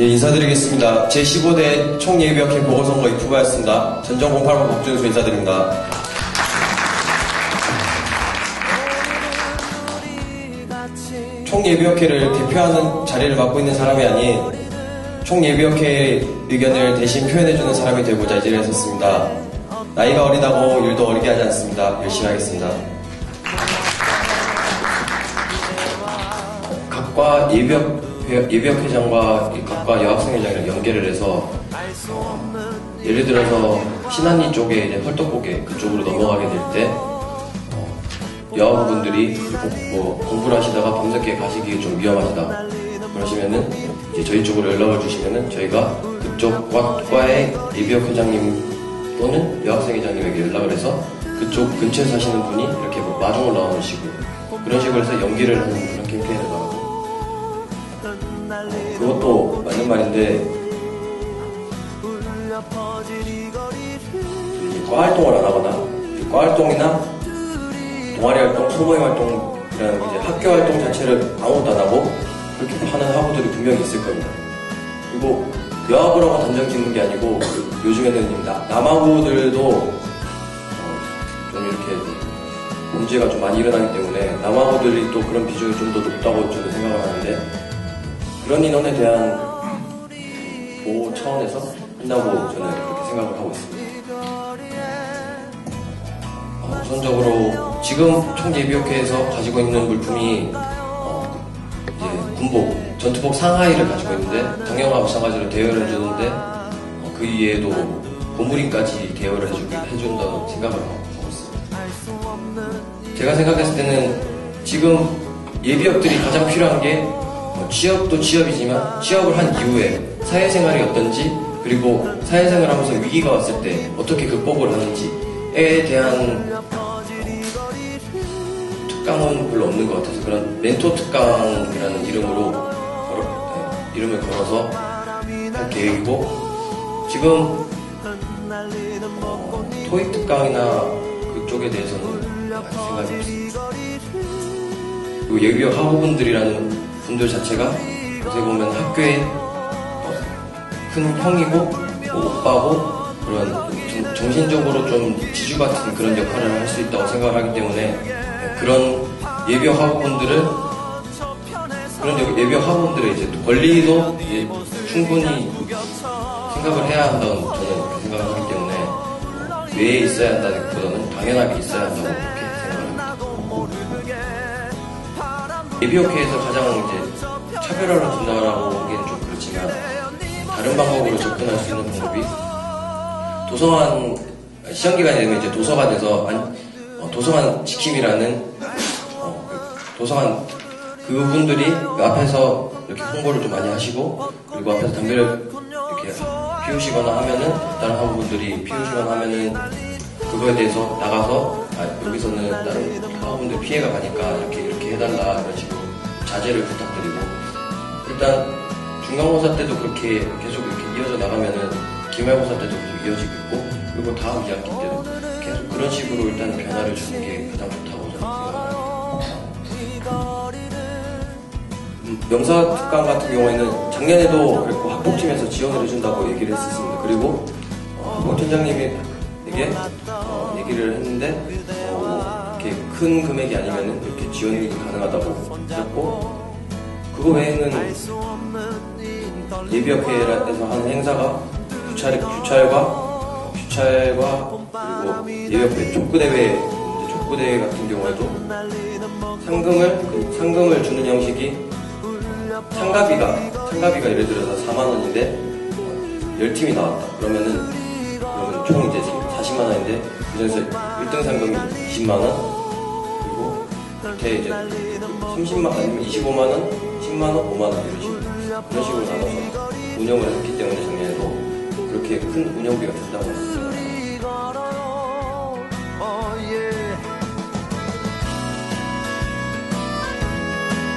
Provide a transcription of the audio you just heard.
예, 인사드리겠습니다. 제15대 총예비역회 보궐선거 입후보였습니다. 전정 08번 박준수 인사드립니다. 총예비역회를 대표하는 자리를 맡고 있는 사람이 아닌 총예비역회 의견을 대신 표현해주는 사람이 되고자 이 자리에 섰습니다. 나이가 어리다고 일도 어리게 하지 않습니다. 열심히 하겠습니다. 각과 예비역, 예비역회장과 각과 여학생회장이랑 연계를 해서 어, 예를 들어서 신안리 쪽에 이제 헐떡고개 그쪽으로 넘어가게 될때 어, 여학우분들이 뭐 공부를 하시다가 밤늦게 가시기 좀 위험하시다 그러시면은 이제 저희 쪽으로 연락을 주시면은 저희가 그쪽 과의 예비역 회장님 또는 여학생회장님에게 연락을 해서 그쪽 근처에 사시는 분이 이렇게 뭐 마중을 나오시고 그런 식으로 해서 연기를 하는 그런 캠페인을 나가고 그것도 맞는 말인데 과 활동을 안 하거나 과 활동이나 동아리 활동, 소모임 활동이라는 이제 학교 활동 자체를 아무것도 안 하고 그렇게 하는 학우들이 분명히 있을 겁니다. 그리고 여학우라고 단정 짓는 게 아니고 요즘에는 나, 남학우들도 어, 좀 이렇게 문제가 좀 많이 일어나기 때문에 남학우들이 또 그런 비중이 좀 더 높다고 저는 생각을 하는데 그런 인원에 대한 보호 차원에서 한다고 저는 그렇게 생각을 하고 있습니다. 어, 우선적으로 지금 총예비역회에서 가지고 있는 물품이 어, 이제 군복, 전투복 상하이를 가지고 있는데 당연하고 마찬가지로 대여를 해주는데 어, 그 이외에도 고무링까지 대여를 해주기, 해준다고 생각을 하고 있습니다. 제가 생각했을 때는 지금 예비역들이 가장 필요한 게 어, 취업도 취업이지만 취업을 한 이후에 사회생활이 어떤지 그리고 사회생활 하면서 위기가 왔을 때 어떻게 극복을 하는지에 대한 특강은 별로 없는 것 같아서 그런 멘토 특강이라는 이름으로 걸어, 네, 이름을 걸어서 할 계획이고 지금 어, 토익 특강이나 그쪽에 대해서는 생각이 없습니다. 그리고 예비역 학우분들이라는 분들 자체가 어떻게 보면 학교에 어, 큰 형이고 뭐 오빠고 그런 좀 정신적으로 좀 지주 같은 그런 역할을 할 수 있다고 생각을 하기 때문에 그런 예비역 학우분들을 그런 예비역 학우분들의 이제 권리도 이제 충분히 생각을 해야 한다는 저는 생각을 하기 때문에 외에 있어야 한다기보다는 당연하게 있어야 한다고 예비역회에서 가장 이제 차별화를 둔다라고 하기에는 좀 그렇지만 다른 방법으로 접근할 수 있는 방법이 도서관 시험 기간이 되면 이제 도서관에서 어, 도서관 지킴이라는 어, 그 도서관 그분들이 그 앞에서 이렇게 홍보를 좀 많이 하시고 그리고 앞에서 담배를 이렇게 피우시거나 하면은 다른 학우분들이 피우시거나 하면은 그거에 대해서 나가서 아, 여기서는 다른 학우분들 피해가 가니까 이렇게 해달라 이런 식으로 자제를 부탁드리고 일단 중간고사 때도 그렇게 계속 이렇게 이어져 나가면은 기말고사 때도 계속 이어지고 있고 그리고 다음 2학기 때도 계속 그런 식으로 일단 변화를 주는 게 가장 좋다고 저는 생각합니다. 음, 명사 특강 같은 경우에는 작년에도 그랬고 학폭팀에서 지원을 해준다고 얘기를 했었습니다. 그리고 어, 학폭팀장님에게 어, 얘기를 했는데 큰 금액이 아니면은 이렇게 지원이 가능하다고 했고 그거 외에는 예비역회에서 하는 행사가 규찰, 규찰과 규찰과 그리고 예비역회 족구대회 족구대회 같은 경우에도 상금을 그 상금을 주는 형식이 참가비가 참가비가 예를 들어서 4만 원인데 10팀이 나왔다. 그러면은 그러면 총 이제 40만 원인데 그중에서 1등 상금이 20만 원 밑에 이제 30만 아니면 25만 원, 10만 원, 5만 원 이런 식으로 이런 식으로 나눠서 운영을 했기 때문에 작년에도 그렇게 큰 운영비가 든다고 생각합니다.